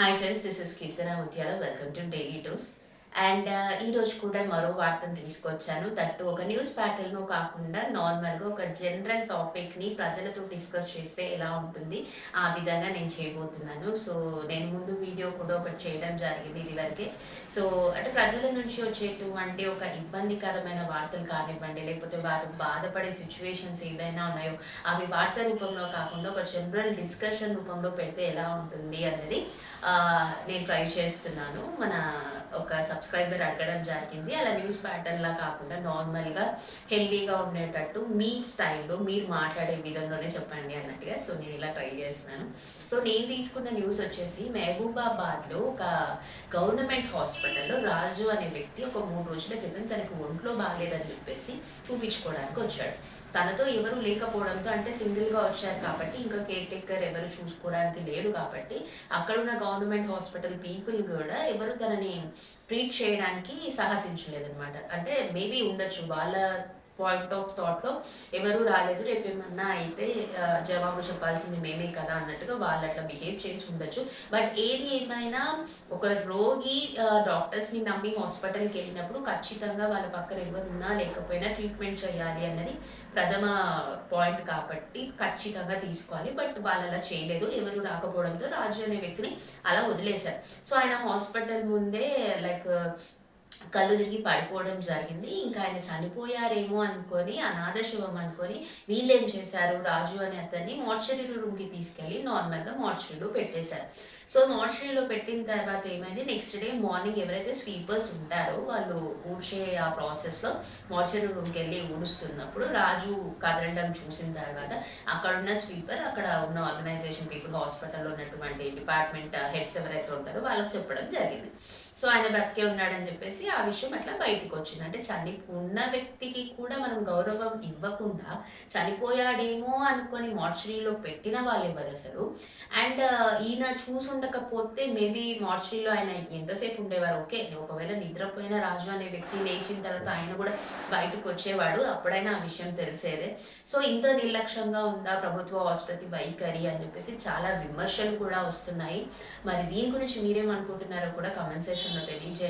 Hi friends, this is Kirtana Mutyala. Welcome to Daily Dose. And ఈ రోజు కూడా మరో వార్తను తీసుకొచ్చాను. తట్టు ఒక న్యూస్ ప్యాటర్న్ కాకుండా నార్మల్గా ఒక జనరల్ టాపిక్ని ప్రజలతో డిస్కస్ చేస్తే ఎలా ఉంటుంది? ఆ విధంగా నేను చేయబోతున్నాను. సో నేను ముందు వీడియో కూడా ఒకటి చేయడం జరిగింది ఇది వరకే సో అంటే ప్రజల నుంచి వచ్చేటువంటి ఒక ఇబ్బందికరమైన వార్తలు కానివ్వండి లేకపోతే వారు బాధపడే సిచ్యువేషన్స్ ఏదైనా ఉన్నాయో అవి వార్త రూపంలో కాకుండా ఒక జనరల్ డిస్కషన్ రూపంలో పెడితే ఎలా ఉంటుంది అన్నది నేను ట్రై చేస్తున్నాను. మన ఒక సబ్స్క్రైబర్ అడగడం జరిగింది. అలా న్యూస్ ప్యాటర్న్ లా కాకుండా నార్మల్గా హెల్తీగా ఉండేటట్టు మీ స్టైల్లో మీరు మాట్లాడే విధంలోనే చెప్పండి అన్నట్టుగా సో నేను ఇలా ట్రై చేస్తున్నాను. సో నేను తీసుకున్న న్యూస్ వచ్చేసి మహబూబాబాద్లో ఒక గవర్నమెంట్ హాస్పిటల్ రాజు అనే వ్యక్తి ఒక మూడు రోజుల క్రితం తనకు ఒంట్లో బాగాలేదని చెప్పేసి చూపించుకోవడానికి వచ్చాడు. తనతో ఎవరు లేకపోవడంతో అంటే సింగిల్గా వచ్చారు కాబట్టి ఇంకా కేర్ టేకర్ ఎవరు చూసుకోవడానికి లేరు కాబట్టి అక్కడ ఉన్న గవర్నమెంట్ హాస్పిటల్ పీపుల్ కూడా ఎవరు తనని ట్రీట్ చేయడానికి సాహసించలేదన్నమాట. అంటే మేబీ ఉండొచ్చు. వాళ్ళ పాయింట్ ఆఫ్ థాట్లో ఎవరు రాలేదు రేపు ఏమన్నా అయితే జవాబు చెప్పాల్సింది మేమే కదా అన్నట్టుగా వాళ్ళు అట్లా బిహేవ్ చేసి ఉండొచ్చు. బట్ ఏది ఏమైనా ఒక రోగి డాక్టర్స్ని నమ్మి హాస్పిటల్కి వెళ్ళినప్పుడు ఖచ్చితంగా వాళ్ళ పక్కన ఎవరు ఉన్నా లేకపోయినా ట్రీట్మెంట్ చేయాలి అన్నది ప్రథమ పాయింట్ కాబట్టి ఖచ్చితంగా తీసుకోవాలి. బట్ వాళ్ళు అలా చేయలేదు. ఎవరు రాకపోవడంతో రాజు అనే వ్యక్తిని అలా వదిలేశారు. సో ఆయన హాస్పిటల్ ముందే లైక్ కళ్ళు తిరిగి పడిపోవడం జరిగింది. ఇంకా ఆయన చనిపోయారేమో అనుకొని అనాథ శివం అనుకొని వీళ్ళేం చేశారు? రాజు అనే అతన్ని మోర్చరీ రూమ్కి తీసుకెళ్ళి నార్మల్గా మోర్చరీలో పెట్టేశారు. సో మార్చరీలో పెట్టిన తర్వాత ఏమైంది? నెక్స్ట్ డే మార్నింగ్ ఎవరైతే స్వీపర్స్ ఉంటారో వాళ్ళు ఊడ్చే ఆ ప్రాసెస్లో మోర్చరీ రూమ్కి వెళ్ళి ఊడుస్తున్నప్పుడు రాజు కదలడం చూసిన తర్వాత అక్కడ ఉన్న స్వీపర్ అక్కడ ఉన్న ఆర్గనైజేషన్ పీపుల్ హాస్పిటల్లో ఉన్నటువంటి డిపార్ట్మెంట్ హెడ్స్ ఎవరైతే ఉంటారో వాళ్ళకి చెప్పడం జరిగింది. సో ఆయన బ్రతికే ఉన్నాడని చెప్పేసి ఆ విషయం అట్లా బయటకు వచ్చింది. అంటే చనిపోన్న వ్యక్తికి కూడా మనం గౌరవం ఇవ్వకుండా చనిపోయాడేమో అనుకొని మార్చరీలో పెట్టిన వాళ్ళు ఎవరు అసలు? అండ్ ఈయన చూసుండకపోతే మేబీ మార్చరీలో ఆయన ఎంతసేపు ఉండేవారు? ఓకే ఒకవేళ నిద్రపోయిన రాజు అనే వ్యక్తి లేచిన తర్వాత ఆయన కూడా బయటకు వచ్చేవాడు. అప్పుడైనా ఆ విషయం తెలిసేదే. సో ఇంత నిర్లక్ష్యంగా ఉందా ప్రభుత్వ ఆసుపత్రి వైఖరి అని చెప్పేసి చాలా విమర్శలు కూడా వస్తున్నాయి. మరి దీని గురించి మీరేమనుకుంటున్నారో కూడా కమెంట్ సెషన్ తెలియజేయండి